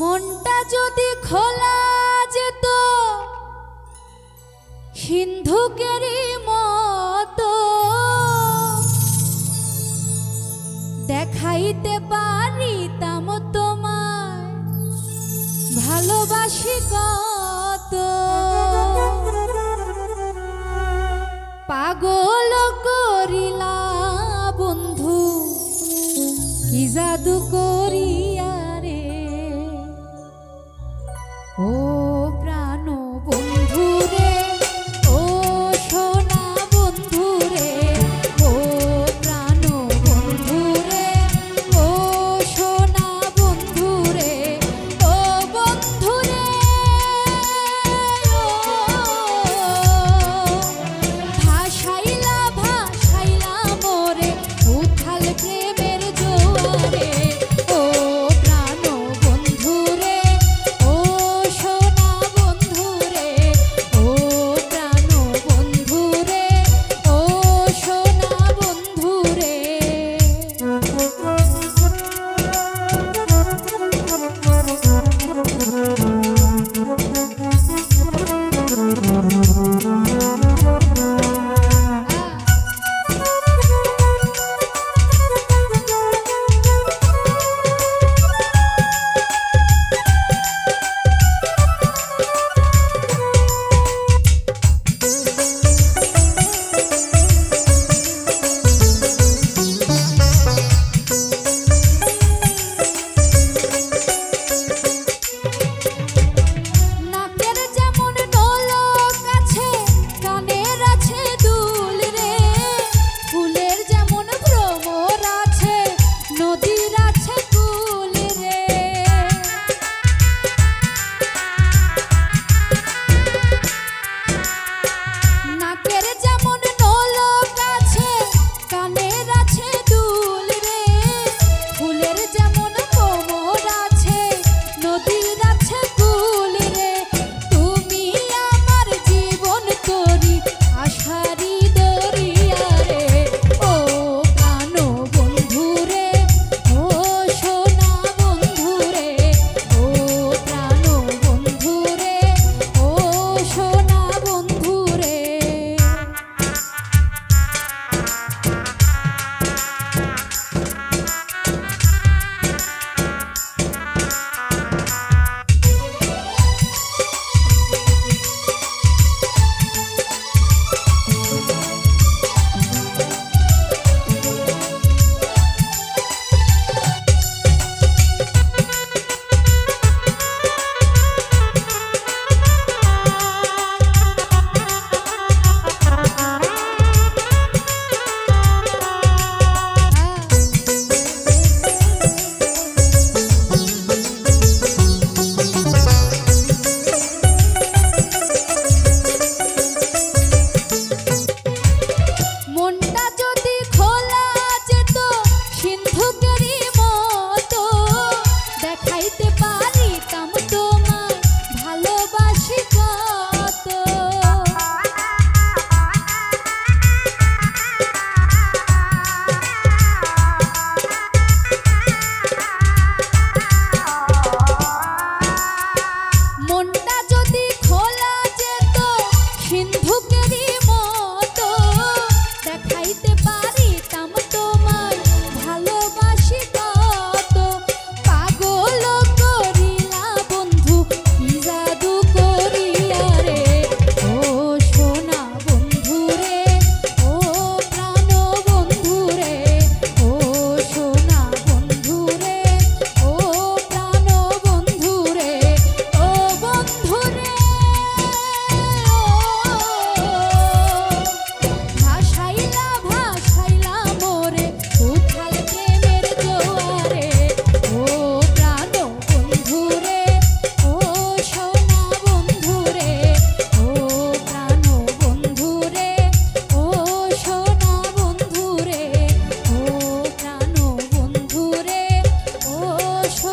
মনটা যদি খোলা যেত সিন্ধুকেরই মতো দেখাইতে পারিতাম তোমায়, ভালোবাসি কত। পাগল করিলা বন্ধু, কি জাদু get it done. i'm Joshua.